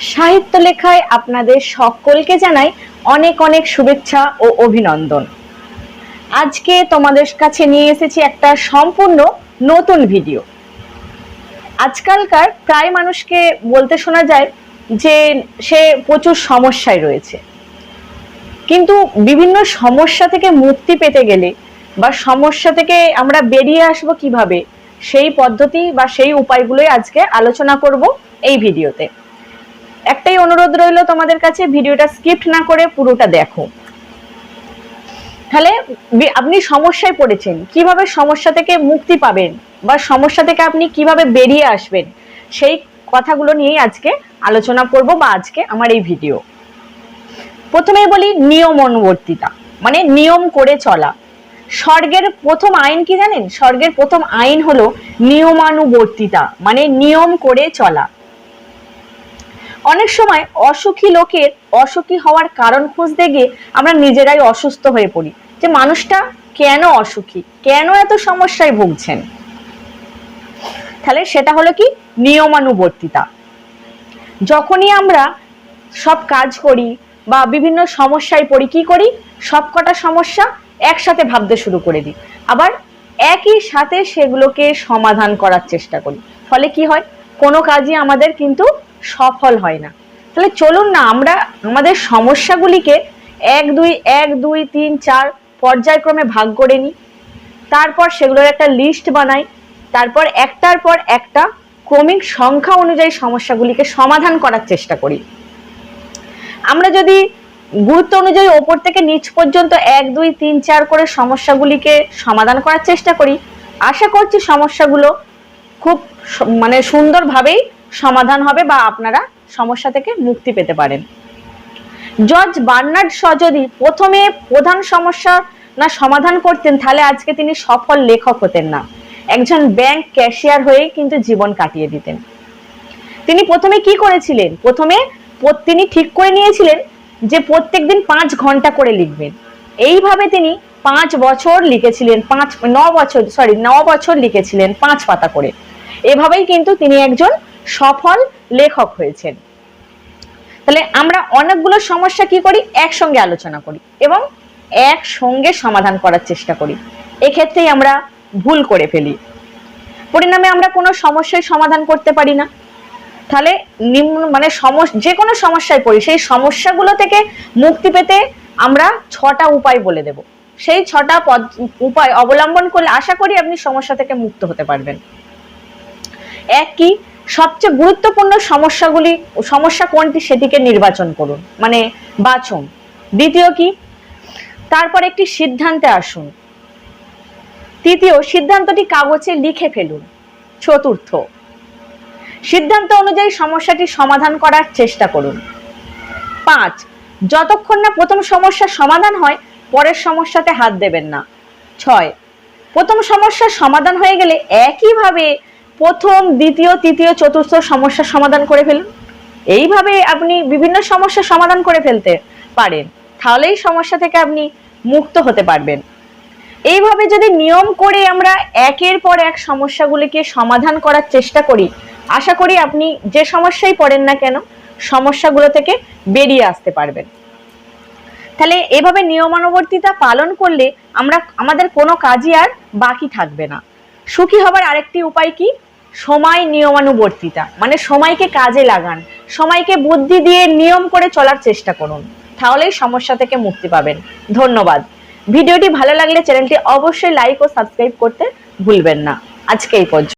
সাহিত্য লেখায় আপনাদের সকলকে জানাই অনেক অনেক শুভেচ্ছা ও অভিনন্দন। আজকে তোমাদের কাছে নিয়ে এসেছি একটা সম্পূর্ণ নতুন ভিডিও। আজকালকার প্রায় মানুষকে বলতে শোনা যায় যে সে প্রচুর সমস্যায় রয়েছে। কিন্তু বিভিন্ন সমস্যা থেকে মুক্তি পেতে গেলে বা সমস্যা থেকে আমরা বেরিয়ে আসব কীভাবে, সেই পদ্ধতি বা সেই উপায়গুলোই আজকে আলোচনা করব এই ভিডিওতে। একটাই অনুরোধ রইল তোমাদের কাছে, ভিডিওটা স্কিপ না করে পুরোটা দেখো। তাহলে আপনি সমস্যায় পড়েছেন। কীভাবে সমস্যা থেকে মুক্তি পাবেন বা সমস্যা থেকে আপনি কীভাবে বেরিয়ে আসবেন, সেই কথাগুলো নিয়েই আজকে আলোচনা করব বা আজকে আমার এই ভিডিও। প্রথমেই বলি নিয়ম অনুবর্তিতা মানে নিয়ম করে চলা। স্বর্গের প্রথম আইন কি জানেন? স্বর্গের প্রথম আইন হলো নিয়মানুবর্তিতা মানে নিয়ম করে চলা। অনেক সময় অসুখী লোকের অসুখী হওয়ার কারণ খুঁজতে গিয়ে আমরা নিজেরাই অসুস্থ হয়ে পড়ি। যে মানুষটা কেন অসুখী? কেন এত সমস্যায় ভুগছেন? তাহলে সেটা হলো কি? নিয়মানুবর্তিতা। যখনই আমরা সব কাজ করি বা বিভিন্ন সমস্যায় পড়ি, কি করি? সবকটা সমস্যা একসাথে ভাবতে শুরু করে দিই। আবার একই সাথে সেগুলোকে সমাধান করার চেষ্টা করি। ফলে কি হয়? কোনো কাজই আমাদের কিন্তু সফল হয় না। তাহলে চলুন না, আমরা আমাদের সমস্যাগুলিকে এক, দুই এক, দুই, তিন, চার পর্যায়ক্রমে ভাগ করে নিই। তারপর সেগুলোর একটা লিস্ট বানাই। তারপর একটার পর একটা ক্রমিক সংখ্যা অনুযায়ী সমস্যাগুলিকে সমাধান করার চেষ্টা করি। আমরা যদি গুরুত্ব অনুযায়ী ওপর থেকে নিচ পর্যন্ত এক, দুই, তিন, চার করে সমস্যাগুলিকে সমাধান করার চেষ্টা করি, আশা করছি সমস্যাগুলো খুব মানে সুন্দরভাবেই সমাধান হবে বা আপনারা সমস্যা থেকে মুক্তি পেতে পারেন। জর্জ বার্নার্ড শ যদি প্রথমে প্রধান সমস্যা না সমাধান করতেন, তাহলে আজকে তিনি সফল লেখক হতেন না। একজন ব্যাংক ক্যাশিয়ার হয়ে কিন্তু জীবন কাটিয়ে দিতেন। তিনি প্রথমে কি করেছিলেন? প্রথমে তিনি ঠিক করে নিয়েছিলেন যে প্রত্যেকদিন পাঁচ ঘণ্টা করে লিখবেন। এইভাবে তিনি পাঁচ বছর লিখেছিলেন, পাঁচ ন বছর সরি ন বছর লিখেছিলেন পাঁচ পাতা করে। এভাবেই কিন্তু তিনি একজন সফল লেখক হয়েছেন। তাহলে আমরা অনেকগুলো সমস্যা কি করি? একসঙ্গে আলোচনা করি এবং একসঙ্গে সমাধান করার চেষ্টা করি। এক্ষেত্রেই আমরা ভুল করে ফেলি। পরিণামে আমরা কোনো সমস্যাই সমাধান করতে পারি না। তাহলে নিম্ন মানে যে কোনো সমস্যায় পড়ি, সেই সমস্যাগুলো থেকে মুক্তি পেতে আমরা ছটা উপায় বলে দেব। সেই ছটা পদ, উপায় অবলম্বন করলে আশা করি আপনি সমস্যা থেকে মুক্ত হতে পারবেন। এক কি? সবচেয়ে গুরুত্বপূর্ণ সমস্যাগুলি, সমস্যা কোনটি সেটিকে নির্বাচন করুন। মানে বাছুন। দ্বিতীয় কি? তারপর একটি সিদ্ধান্তে আসুন। তৃতীয়, সিদ্ধান্তটি কাগজে লিখে ফেলুন। চতুর্থ, সিদ্ধান্ত অনুযায়ী সমস্যাটি সমাধান করার চেষ্টা করুন। পাঁচ, যতক্ষণ না প্রথম সমস্যার সমাধান হয়, পরের সমস্যাতে হাত দেবেন না। ছয়, প্রথম সমস্যার সমাধান হয়ে গেলে একইভাবে প্রথম, দ্বিতীয়, তৃতীয়, চতুর্থ সমস্যার সমাধান করে ফেলুন। এইভাবে আপনি বিভিন্ন সমস্যার সমাধান করে ফেলতে পারেন। তাহলেই সমস্যা থেকে আপনি মুক্ত হতে পারবেন। এইভাবে যদি নিয়ম করে আমরা একের পর এক সমস্যাগুলিকে সমাধান করার চেষ্টা করি, আশা করি আপনি যে সমস্যায় পড়েন না কেন, সমস্যাগুলো থেকে বেরিয়ে আসতে পারবেন। তাহলে এভাবে নিয়মানুবর্তিতা পালন করলে আমরা, আমাদের কোনো কাজই আর বাকি থাকবে না। সুখী হবার আরেকটি উপায় কি? সময় নিয়মানুবর্তিতা মানে সময়কে কাজে লাগান, সময়কে বুদ্ধি দিয়ে নিয়ম করে চলার চেষ্টা করুন, তাহলেই সমস্যা থেকে মুক্তি পাবেন। ধন্যবাদ। ভিডিওটি ভালো লাগলে চ্যানেলটি অবশ্যই লাইক ও সাবস্ক্রাইব করতে ভুলবেন না। আজকে এই পর্যন্ত।